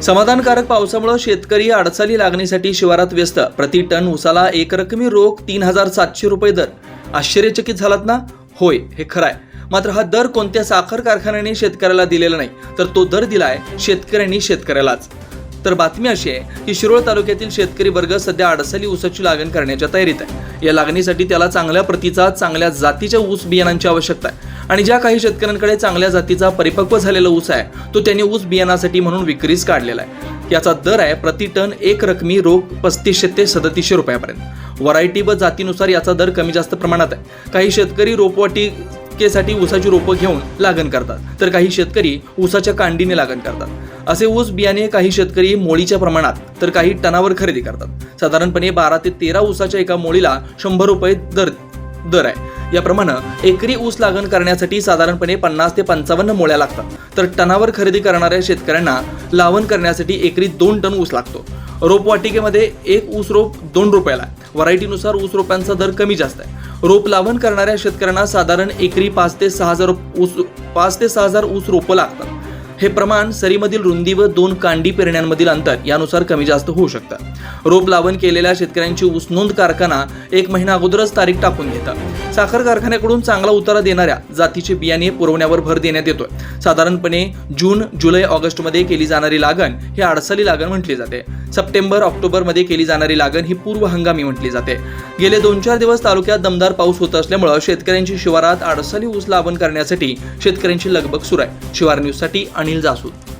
समाधानकारक पावसामुळे शेतकरी अडचणी लागण्यासाठी शिवारात व्यस्त. प्रति टन उसाला एकरकमी रोख तीन हजार सातशे रुपये दर. आश्चर्यचकित झालात ना? होय हे खरं आहे मात्र हा दर कोणत्या साखर कारखान्याने शेतकऱ्याला दिलेला नाही तर तो दर दिलाय शेतकऱ्यांनी शेतकऱ्यालाच. तर बातमी अशी आहे की शिरोळ तालुक्यातील शेतकरी वर्ग सध्या अडसली ऊसाची लागण करण्याच्या तयारीत आहे. या लागणीसाठी त्याला चांगल्या प्रतीचा चांगल्या जातीच्या ऊस बियाणांची आवश्यकता आहे. आणि ज्या काही शेतकऱ्यांकडे चांगल्या जातीचा परिपक्व झालेला ऊस आहे तो त्यांनी ऊस बियाणासाठी म्हणून विक्रीस काढलेला आहे. याचा दर आहे प्रति टन एक रकमी रोख पस्तीसशे ते सदतीसशे रुपयापर्यंत. व्हरायटी व जातीनुसार याचा दर कमी जास्त प्रमाणात आहे. काही शेतकरी रोपवाटी विक्रीसाठी ऊसाची रोपं घेऊन लागण करतात. तर काही शेतकरी ऊसाच्या कांडीने लागण करतात. असे ऊस बियाणे काही शेतकरी मोळीच्या प्रमाणात तर काही टनावर खरेदी करतात. साधारणपणे बारा ते तेरा ऊसाच्या एका मोळीला शंभर रुपये दर दर आहे. याप्रमाणे एकरी ऊस लागण करण्यासाठी साधारणपणे पन्नास ते पंचावन्न मोळ्या लागतात. तर टनावर खरेदी करणाऱ्या शेतकऱ्यांना लावण करण्यासाठी एकरी दोन टन ऊस लागतो. रोपवाटिकेमध्ये एक ऊस रोप दोन रुपयाला आहे. व्हरायटीनुसार ऊस रोपांचा दर कमी जास्त आहे. रोप लावण करणाऱ्या शेतकऱ्यांना साधारण एकरी पाच ते सहा हजार ऊस पाच ते सहा हजार ऊस रोपं लागतात. हे प्रमाण सरीमधील रुंदी व दोन कांडी पेरण्यांमधील अंतर यानुसार कमी जास्त होऊ शकतं. रोप लावण केलेल्या शेतकऱ्यांची ऊस नोंद कारखाना एक महिना अगोदरच तारीख टाकून घेतात साखर कारखान्याकडून चांगला उतारा देणाऱ्या जातीचे बियाणे पुरवण्यावर भर देण्यात येतोय. साधारणपणे जून जुलै ऑगस्टमध्ये केली जाणारी लागण ही अडसली लागण म्हटली जाते. सप्टेंबर ऑक्टोबरमध्ये केली जाणारी लागण ही पूर्व हंगामी म्हटली जाते. गेले दोन चार दिवस तालुक्यात दमदार पाऊस होत असल्यामुळं शेतकऱ्यांची शिवारात अडसली ऊस लावण करण्यासाठी शेतकऱ्यांची लगबग सुरू आहे. शिवार न्यूजसाठी নীল জাসুদ।